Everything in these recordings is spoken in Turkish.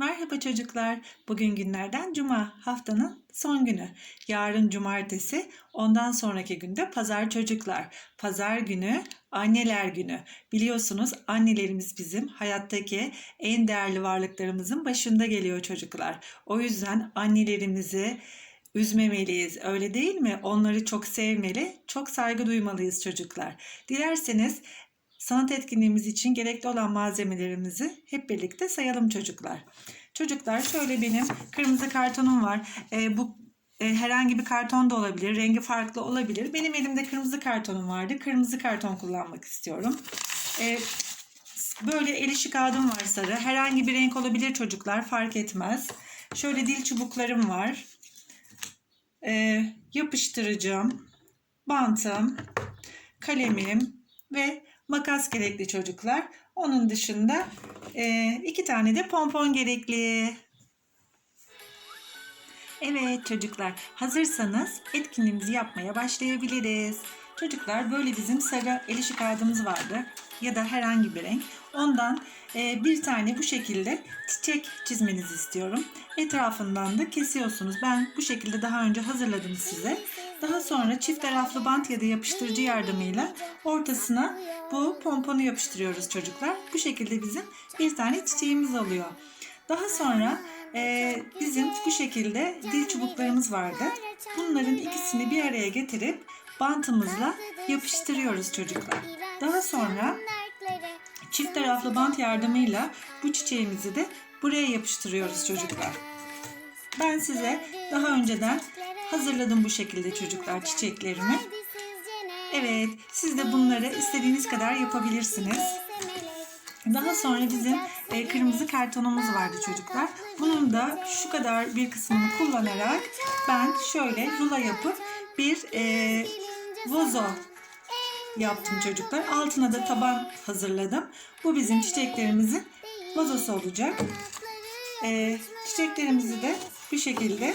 Merhaba çocuklar. Bugün günlerden cuma, haftanın son günü. Yarın cumartesi, ondan sonraki günde pazar çocuklar. Pazar günü anneler günü. Biliyorsunuz annelerimiz bizim hayattaki en değerli varlıklarımızın başında geliyor çocuklar. O yüzden annelerimizi üzmemeliyiz. Öyle değil mi? Onları çok sevmeli, çok saygı duymalıyız çocuklar. Dilerseniz sanat etkinliğimiz için gerekli olan malzemelerimizi hep birlikte sayalım çocuklar. Çocuklar şöyle benim kırmızı kartonum var. Ee, bu e, herhangi bir karton da olabilir, rengi farklı olabilir. Benim elimde kırmızı kartonum vardı. Kırmızı karton kullanmak istiyorum. Ee, böyle el işi kağıdım var sarı. Herhangi bir renk olabilir çocuklar, fark etmez. Şöyle dil çubuklarım var. Ee, yapıştırıcım, bantım, kalemim ve makas gerekli çocuklar. Onun dışında e, iki tane de pompon gerekli. Evet çocuklar hazırsanız etkinliğimizi yapmaya başlayabiliriz. Çocuklar böyle bizim sarı el işi kağıdımız vardı ya da herhangi bir renk. Ondan e, bir tane bu şekilde çiçek çizmenizi istiyorum. Etrafından da kesiyorsunuz. Ben bu şekilde daha önce hazırladım size. Daha sonra çift taraflı bant ya da yapıştırıcı yardımıyla ortasına bu pomponu yapıştırıyoruz çocuklar. Bu şekilde bizim bir tane çiçeğimiz oluyor. Daha sonra e, bizim bu şekilde dil çubuklarımız vardı. Bunların ikisini bir araya getirip bantımızla yapıştırıyoruz çocuklar. Daha sonra çift taraflı bant yardımıyla bu çiçeğimizi de buraya yapıştırıyoruz çocuklar. Ben size daha önceden hazırladım bu şekilde çocuklar çiçeklerimi. Evet, siz de bunları istediğiniz kadar yapabilirsiniz. Daha sonra bizim e, kırmızı kartonumuz vardı çocuklar. Bunun da şu kadar bir kısmını kullanarak ben şöyle rulo yapıp bir e, vazo yaptım çocuklar. Altına da taban hazırladım. Bu bizim çiçeklerimizin vazosu olacak. E, çiçeklerimizi de bu şekilde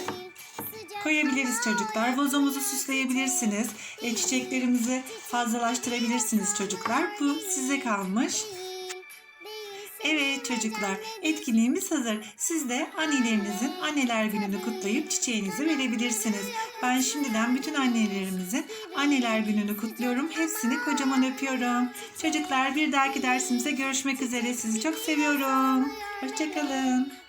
koyabiliriz çocuklar. Vazomuzu süsleyebilirsiniz. E, çiçeklerimizi fazlalaştırabilirsiniz çocuklar. Bu size kalmış. Evet çocuklar, etkinliğimiz hazır. Siz de annelerinizin anneler gününü kutlayıp çiçeğinizi verebilirsiniz. Ben şimdiden bütün annelerimizin anneler gününü kutluyorum. Hepsini kocaman öpüyorum. Çocuklar bir dahaki dersimize görüşmek üzere. Sizi çok seviyorum. Hoşçakalın.